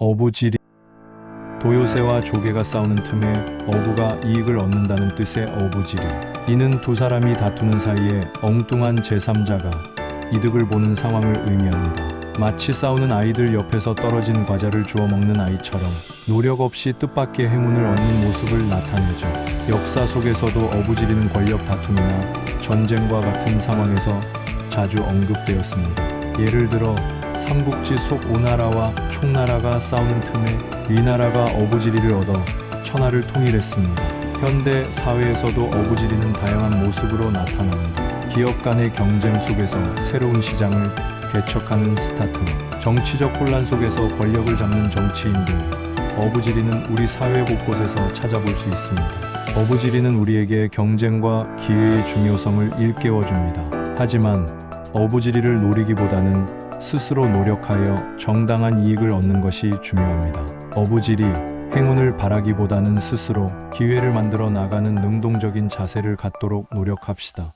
어부지리 도요새와 조개가 싸우는 틈에 어부가 이익을 얻는다는 뜻의 어부지리 이는 두 사람이 다투는 사이에 엉뚱한 제3자가 이득을 보는 상황을 의미합니다. 마치 싸우는 아이들 옆에서 떨어진 과자를 주워 먹는 아이처럼 노력 없이 뜻밖의 행운을 얻는 모습을 나타내죠. 역사 속에서도 어부지리는 권력 다툼이나 전쟁과 같은 상황에서 자주 언급되었습니다. 예를 들어 삼국지 속 오나라와 총나라가 싸우는 틈에 위나라가 어부지리를 얻어 천하를 통일했습니다. 현대 사회에서도 어부지리는 다양한 모습으로 나타납니다. 기업 간의 경쟁 속에서 새로운 시장을 개척하는 스타트업, 정치적 혼란 속에서 권력을 잡는 정치인들, 어부지리는 우리 사회 곳곳에서 찾아볼 수 있습니다. 어부지리는 우리에게 경쟁과 기회의 중요성을 일깨워줍니다. 하지만 어부지리를 노리기보다는 스스로 노력하여 정당한 이익을 얻는 것이 중요합니다. 어부지리, 행운을 바라기보다는 스스로 기회를 만들어 나가는 능동적인 자세를 갖도록 노력합시다.